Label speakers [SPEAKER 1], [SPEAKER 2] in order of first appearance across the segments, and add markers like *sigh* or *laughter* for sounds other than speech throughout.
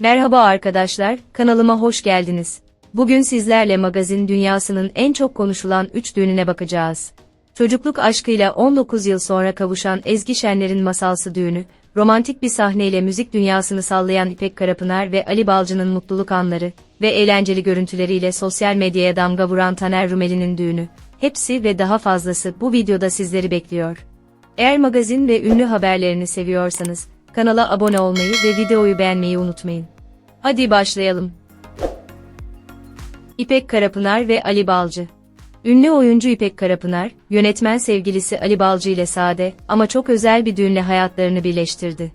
[SPEAKER 1] Merhaba arkadaşlar, kanalıma hoş geldiniz. Bugün sizlerle magazin dünyasının en çok konuşulan 3 düğününe bakacağız. Çocukluk aşkıyla 19 yıl sonra kavuşan Ezgi Şenler'in masalsı düğünü, romantik bir sahneyle müzik dünyasını sallayan İpek Karapınar ve Ali Balcı'nın mutluluk anları ve eğlenceli görüntüleriyle sosyal medyaya damga vuran Taner Rumeli'nin düğünü, hepsi ve daha fazlası bu videoda sizleri bekliyor. Eğer magazin ve ünlü haberlerini seviyorsanız, kanala abone olmayı ve videoyu beğenmeyi unutmayın. Hadi başlayalım. İpek Karapınar ve Ali Balcı Ünlü oyuncu İpek Karapınar, yönetmen sevgilisi Ali Balcı ile sade ama çok özel bir düğünle hayatlarını birleştirdi.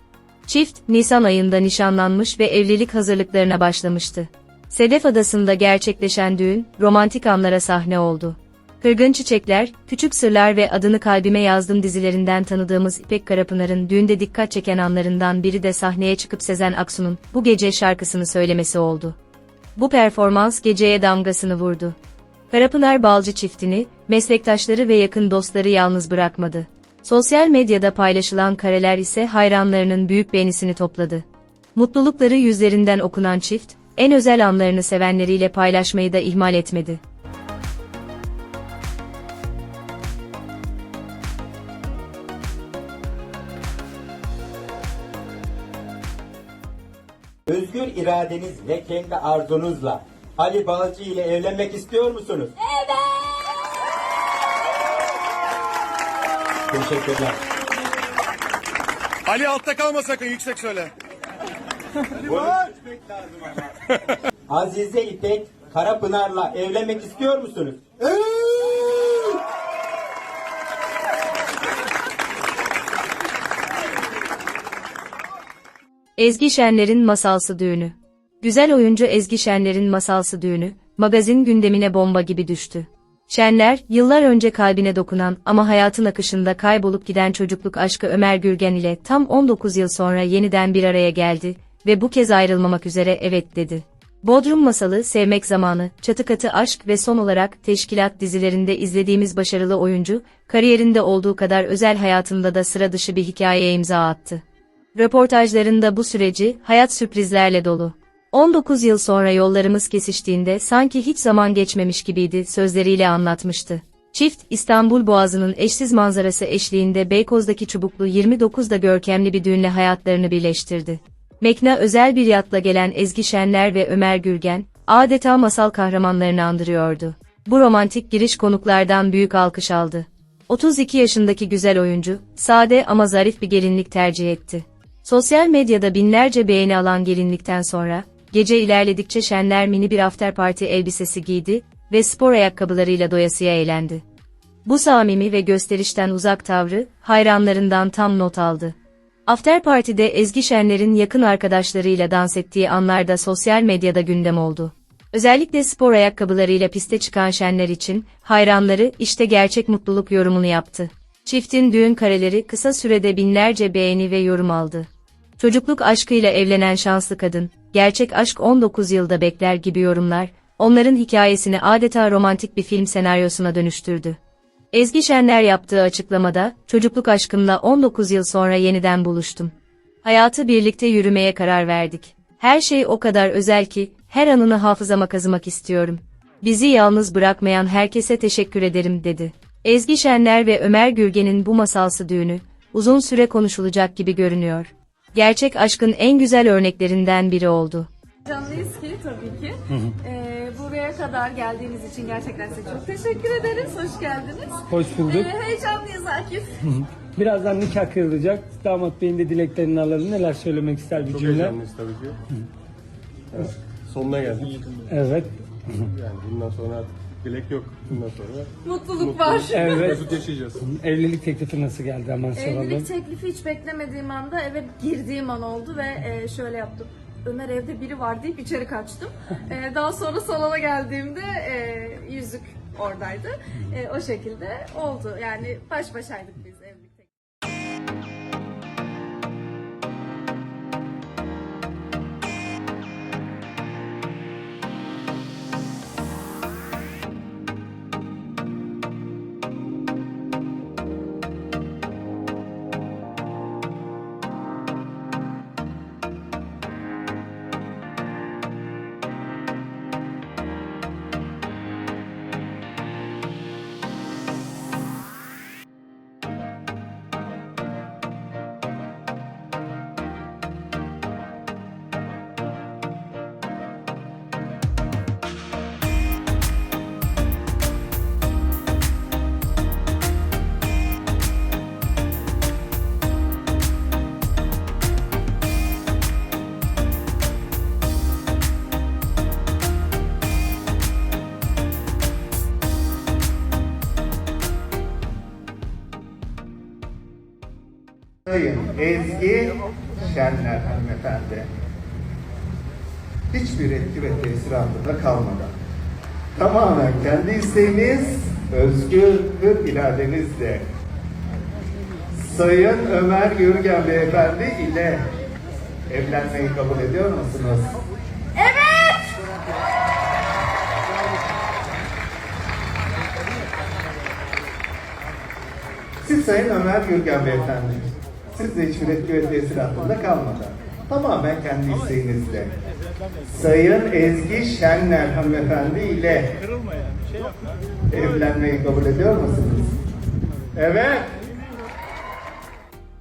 [SPEAKER 1] Çift, Nisan ayında nişanlanmış ve evlilik hazırlıklarına başlamıştı. Sedef Adası'nda gerçekleşen düğün, romantik anlara sahne oldu. Kırgın Çiçekler, Küçük Sırlar ve Adını Kalbime Yazdım dizilerinden tanıdığımız İpek Karapınar'ın düğünde dikkat çeken anlarından biri de sahneye çıkıp Sezen Aksu'nun Bu Gece şarkısını söylemesi oldu. Bu performans geceye damgasını vurdu. Karapınar Balcı çiftini, meslektaşları ve yakın dostları yalnız bırakmadı. Sosyal medyada paylaşılan kareler ise hayranlarının büyük beğenisini topladı. Mutlulukları yüzlerinden okunan çift, en özel anlarını sevenleriyle paylaşmayı da ihmal etmedi.
[SPEAKER 2] Özgür iradeniz ve kendi arzunuzla Ali Balcı ile evlenmek istiyor musunuz? Evet. Teşekkürler.
[SPEAKER 3] Ali altta kalma sakın yüksek söyle.
[SPEAKER 2] Azize İpek Karapınar'la evlenmek istiyor musunuz?
[SPEAKER 1] Ezgi Şenler'in masalsı düğünü. Güzel oyuncu Ezgi Şenler'in masalsı düğünü, magazin gündemine bomba gibi düştü. Şenler, yıllar önce kalbine dokunan ama hayatın akışında kaybolup giden çocukluk aşkı Ömer Gürgen ile tam 19 yıl sonra yeniden bir araya geldi ve bu kez ayrılmamak üzere evet dedi. Bodrum Masalı, Sevmek Zamanı, Çatı Katı Aşk ve son olarak Teşkilat dizilerinde izlediğimiz başarılı oyuncu, kariyerinde olduğu kadar özel hayatında da sıra dışı bir hikayeye imza attı. Röportajlarında bu süreci, hayat sürprizlerle dolu. 19 yıl sonra yollarımız kesiştiğinde sanki hiç zaman geçmemiş gibiydi sözleriyle anlatmıştı. Çift, İstanbul Boğazı'nın eşsiz manzarası eşliğinde Beykoz'daki çubuklu 29'da görkemli bir düğünle hayatlarını birleştirdi. Mekna özel bir yatla gelen Ezgi Şenler ve Ömer Gürgen, adeta masal kahramanlarını andırıyordu. Bu romantik giriş konuklardan büyük alkış aldı. 32 yaşındaki güzel oyuncu, sade ama zarif bir gelinlik tercih etti. Sosyal medyada binlerce beğeni alan gelinlikten sonra, gece ilerledikçe Şenler mini bir after party elbisesi giydi ve spor ayakkabılarıyla doyasıya eğlendi. Bu samimi ve gösterişten uzak tavrı, hayranlarından tam not aldı. After Party'de Ezgi Şenler'in yakın arkadaşlarıyla dans ettiği anlarda sosyal medyada gündem oldu. Özellikle spor ayakkabılarıyla piste çıkan Şenler için, hayranları işte gerçek mutluluk yorumunu yaptı. Çiftin düğün kareleri kısa sürede binlerce beğeni ve yorum aldı. Çocukluk aşkıyla evlenen şanslı kadın, gerçek aşk 19 yılda bekler gibi yorumlar, onların hikayesini adeta romantik bir film senaryosuna dönüştürdü. Ezgi Şenler yaptığı açıklamada, çocukluk aşkımla 19 yıl sonra yeniden buluştum. Hayatı birlikte yürümeye karar verdik. Her şey o kadar özel ki, her anını hafızama kazımak istiyorum. Bizi yalnız bırakmayan herkese teşekkür ederim dedi. Ezgi Şenler ve Ömer Gürgen'in bu masalsı düğünü, uzun süre konuşulacak gibi görünüyor. Gerçek aşkın en güzel örneklerinden biri oldu.
[SPEAKER 4] Canlıyız ki tabii ki. Ee, buraya kadar geldiğiniz için gerçekten size çok teşekkür ederiz. Hoş geldiniz.
[SPEAKER 5] Hoş bulduk.
[SPEAKER 4] Ee, heyecanlıyız Akif.
[SPEAKER 5] Birazdan nikah kıyılacak. Damat beyin de dileklerini alalım. Neler söylemek ister bir
[SPEAKER 3] Çok
[SPEAKER 5] cümle?
[SPEAKER 3] heyecanlıyız tabii ki. Evet, Sonuna geldik.
[SPEAKER 5] Evet.
[SPEAKER 3] Yani bundan sonra artık dilek yok. Bundan sonra
[SPEAKER 4] Mutluluk var. *laughs*
[SPEAKER 5] Evet.
[SPEAKER 3] mesut yaşayacağız.
[SPEAKER 5] Evlilik teklifi nasıl geldi hemen soralım.
[SPEAKER 4] Evlilik teklifi hiç beklemediğim anda eve girdiğim an oldu ve e, şöyle yaptım. Ömer evde biri var deyip içeri kaçtım. Ee, daha sonra salona geldiğimde e, yüzük oradaydı. E, o şekilde oldu. Yani baş başaydık biz
[SPEAKER 6] Sayın Ezgi Şenler hanımefendi. Hiçbir etki ve tesir altında kalmadan tamamen kendi isteğiniz, özgür hür iradenizle Sayın Ömer Gürgen Beyefendi ile evlenmeyi kabul ediyor musunuz? Siz Sayın Ömer Gürgen Beyefendi, siz de hiçbir etki ve tesir altında kalmadan, tamamen kendi isteğinizle, Sayın Ezgi Şenler hanımefendi ile evlenmeyi kabul ediyor musunuz? Evet.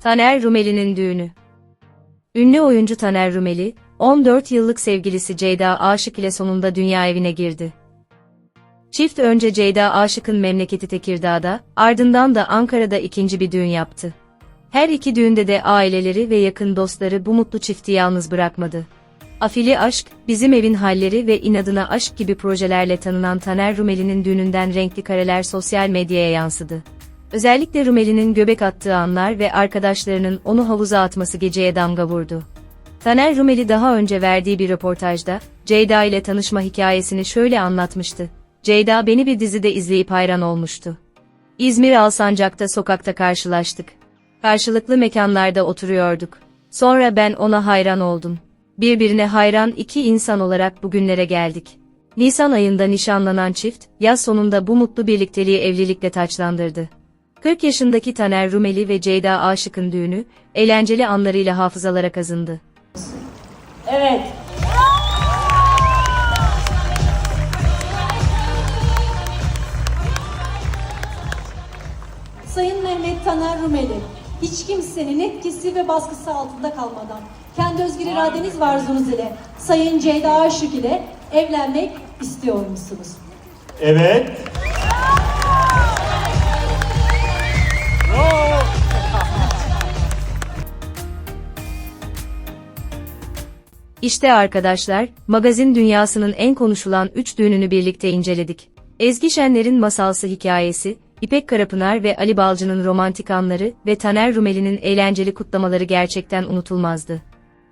[SPEAKER 1] Taner Rumeli'nin düğünü. Ünlü oyuncu Taner Rumeli, 14 yıllık sevgilisi Ceyda Aşık ile sonunda dünya evine girdi. Çift önce Ceyda Aşık'ın memleketi Tekirdağ'da, ardından da Ankara'da ikinci bir düğün yaptı. Her iki düğünde de aileleri ve yakın dostları bu mutlu çifti yalnız bırakmadı. Afili Aşk, Bizim Evin Halleri ve İnadına Aşk gibi projelerle tanınan Taner Rumeli'nin düğününden renkli kareler sosyal medyaya yansıdı. Özellikle Rumeli'nin göbek attığı anlar ve arkadaşlarının onu havuza atması geceye damga vurdu. Taner Rumeli daha önce verdiği bir röportajda, Ceyda ile tanışma hikayesini şöyle anlatmıştı. Ceyda beni bir dizide izleyip hayran olmuştu. İzmir Alsancak'ta sokakta karşılaştık. Karşılıklı mekanlarda oturuyorduk. Sonra ben ona hayran oldum. Birbirine hayran iki insan olarak bugünlere geldik. Nisan ayında nişanlanan çift, yaz sonunda bu mutlu birlikteliği evlilikle taçlandırdı. 40 yaşındaki Taner Rumeli ve Ceyda Aşık'ın düğünü, eğlenceli anlarıyla hafızalara kazındı.
[SPEAKER 7] Evet. Sayın Mehmet Taner Rumeli, hiç kimsenin etkisi ve baskısı altında kalmadan, kendi özgür iradeniz ve arzunuz ile Sayın Ceyda Aşık ile evlenmek istiyor musunuz?
[SPEAKER 6] Evet.
[SPEAKER 1] İşte arkadaşlar, magazin dünyasının en konuşulan 3 düğününü birlikte inceledik. Ezgi Şenler'in masalsı hikayesi, İpek Karapınar ve Ali Balcı'nın romantik anları ve Taner Rumeli'nin eğlenceli kutlamaları gerçekten unutulmazdı.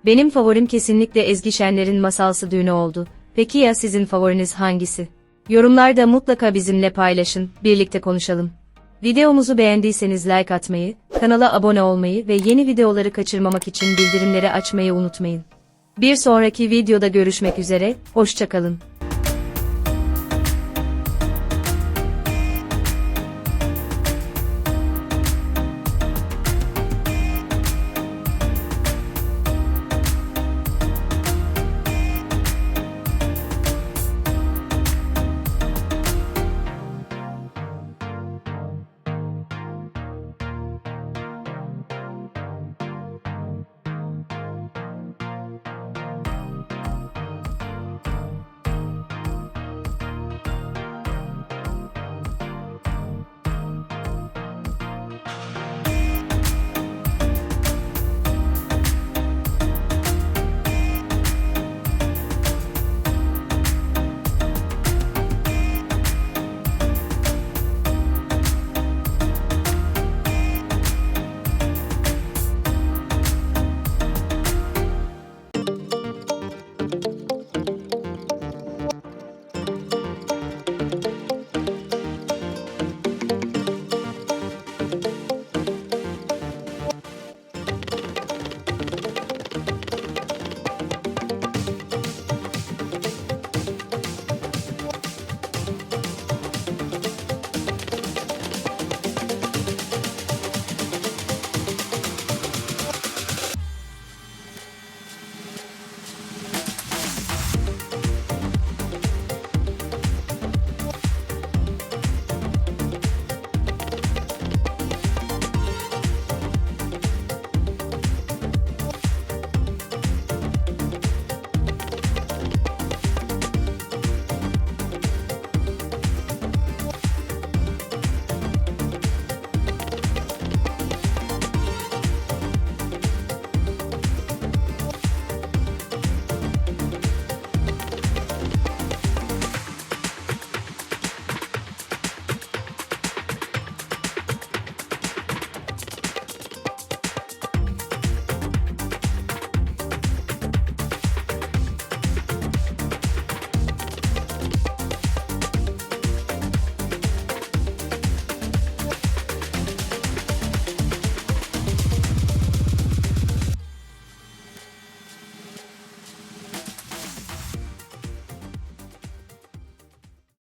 [SPEAKER 1] Benim favorim kesinlikle Ezgi Şenler'in masalsı düğünü oldu. Peki ya sizin favoriniz hangisi? Yorumlarda mutlaka bizimle paylaşın, birlikte konuşalım. Videomuzu beğendiyseniz like atmayı, kanala abone olmayı ve yeni videoları kaçırmamak için bildirimleri açmayı unutmayın. Bir sonraki videoda görüşmek üzere, hoşçakalın.